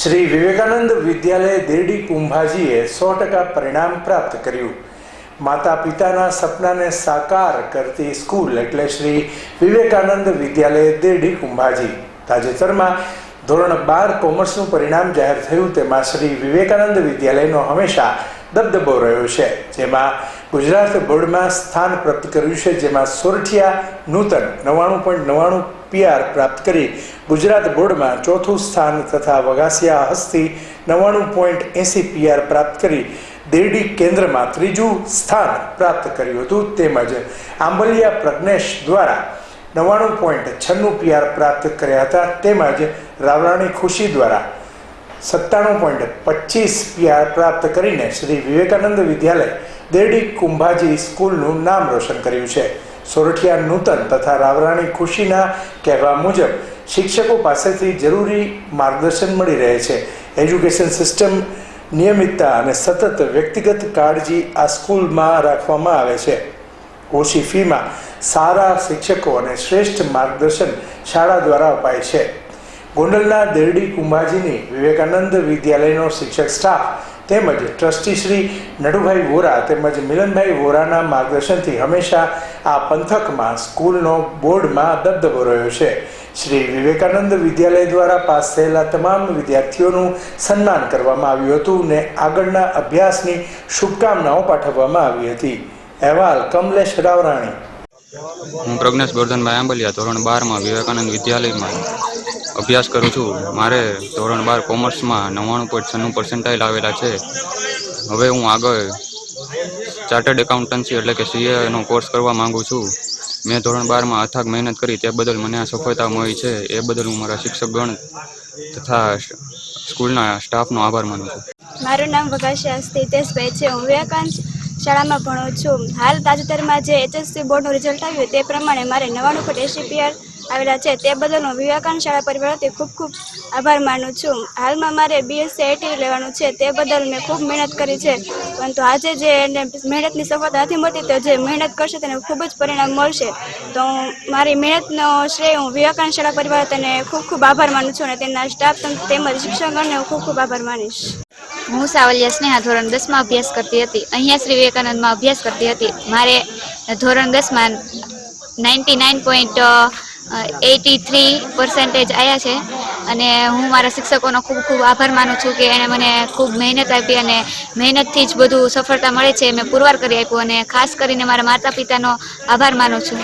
શ્રી વિવેકાનંદ વિદ્યાલય દેરડી કુંભાજીએ સો ટકા પરિણામ પ્રાપ્ત કર્યું. માતા પિતાના સપનાને સાકાર કરતી સ્કૂલ એટલે શ્રી વિવેકાનંદ વિદ્યાલય દેરડી કુંભાજી. તાજેતરમાં ધોરણ બાર કોમર્સનું પરિણામ જાહેર થયું, તેમાં શ્રી વિવેકાનંદ વિદ્યાલયનો હંમેશા દબદબો રહ્યો છે, જેમાં ગુજરાત બોર્ડમાં સ્થાન પ્રાપ્ત કર્યું છે, જેમાં સોરઠિયા નૂતન નવ્વાણું પોઈન્ટ નવ્વાણું પીઆર પ્રાપ્ત કરી ગુજરાત બોર્ડમાં ચોથું સ્થાન તથા વગાસિયા હસ્તી નવ્વાણું પોઈન્ટ એંસી પીઆર પ્રાપ્ત કરી દેરડી કેન્દ્રમાં ત્રીજું સ્થાન પ્રાપ્ત કર્યું હતું. તેમજ આંબલિયા પ્રજ્ઞેશ દ્વારા નવ્વાણું પોઈન્ટ છન્નું પીઆર પ્રાપ્ત કર્યા હતા. તેમજ રાવરાણી ખુશી દ્વારા સત્તાણું પોઈન્ટ પચીસ પીઆર પ્રાપ્ત કરીને શ્રી વિવેકાનંદ વિદ્યાલય દેરડી કુંભાજી સ્કૂલનું નામ રોશન કર્યું છે. સોરઠિયા નૂતન તથા રાવરાણી ખુશીના કહેવા મુજબ શિક્ષકો પાસેથી જરૂરી માર્ગદર્શન મળી રહે છે. એજ્યુકેશન સિસ્ટમ નિયમિતતા અને સતત વ્યક્તિગત કાળજી આ સ્કૂલમાં રાખવામાં આવે છે. ઓછી ફીમાં સારા શિક્ષકો અને શ્રેષ્ઠ માર્ગદર્શન શાળા દ્વારા અપાય છે. ગોંડલના દેરડી કુંભાજીની વિવેકાનંદ વિદ્યાલયનો શિક્ષક સ્ટાફ તેમજ ટ્રસ્ટી શ્રી નડુભાઈ વોરા તેમજ મિલનભાઈ વોરાના માર્ગદર્શનથી હંમેશા આ પંથકમાં, સ્કૂલનો બોર્ડમાં દબદબો રહ્યો છે. શ્રી વિવેકાનંદ વિદ્યાલય દ્વારા પાસ થયેલા તમામ વિદ્યાર્થીઓનું સન્માન કરવામાં આવ્યું હતું ને આગળના અભ્યાસની શુભકામનાઓ પાઠવવામાં આવી હતી. અહેવાલ કમલેશ રાવરાણી. હું પ્રજ્ઞેશ ગોરધનભાઈ આંબલિયા, ધોરણ બારમાં, વિવેકાનંદ વિદ્યાલયમાં. અભ્યાસ કરું છું. મારે ધોરણ બાર કોમર્સમાં નવ્વાણું પોઈન્ટ છન્નું પર્સન્ટાઇલ આવેલા છે. હવે હું આગળ ચાર્ટર્ડ એકાઉન્ટન્સી એટલે કે સીએનો કોર્સ કરવા માંગુ છું. મેં ધોરણ બારમાં અથાગ મહેનત કરી તે બદલ મને આ સફળતા મળી છે. એ બદલ હું મારા શિક્ષકગણ તથા સ્કૂલના સ્ટાફનો આભાર માનું છું. મારું નામ વગાશ્યા હિતેશભાઈ છે. હું વિવેકાંત શાળામાં ભણું છું. હાલ તાજેતરમાં જે એચએસસી બોર્ડનું રિઝલ્ટ આવ્યું તે પ્રમાણે મારે નવાણું ફૂટ એસીપીઆર આવેલા છે. તે બદલ હું વિવેકાનંદ શાળા પરિવાર વતી ખૂબ ખૂબ આભાર માનું છું. હાલમાં મારે બીએસસી આઈટી લેવાનું છે. તે બદલ મેં ખૂબ મહેનત કરી છે. પરંતુ આજે જે એને મહેનતની સફળતા નથી મળતી, તો જે મહેનત કરશે તેને ખૂબ જ પરિણામ મળશે. તો મારી મહેનતનો શ્રેય હું વિવેકાનંદ શાળા પરિવાર તેને ખૂબ ખૂબ આભાર માનું છું અને તેમના સ્ટાફ તેમજ શિક્ષકોને હું ખૂબ ખૂબ આભાર માનીશ. હું સાવલિયા સ્નેહા ધોરણ દસમાં અભ્યાસ કરતી હતી. અહીંયા શ્રી વિવેકાનંદમાં અભ્યાસ કરતી હતી. મારે ધોરણ દસમાં ninety nine point eighty three percentage આવ્યા છે. અને હું મારા શિક્ષકોનો ખૂબ ખૂબ આભાર માનું છું કે એણે મને ખૂબ મહેનત આપી અને મહેનતથી જ બધું સફળતા મળે છે. મેં પુરવાર કરી આપ્યું અને ખાસ કરીને મારા માતા પિતાનો આભાર માનું છું.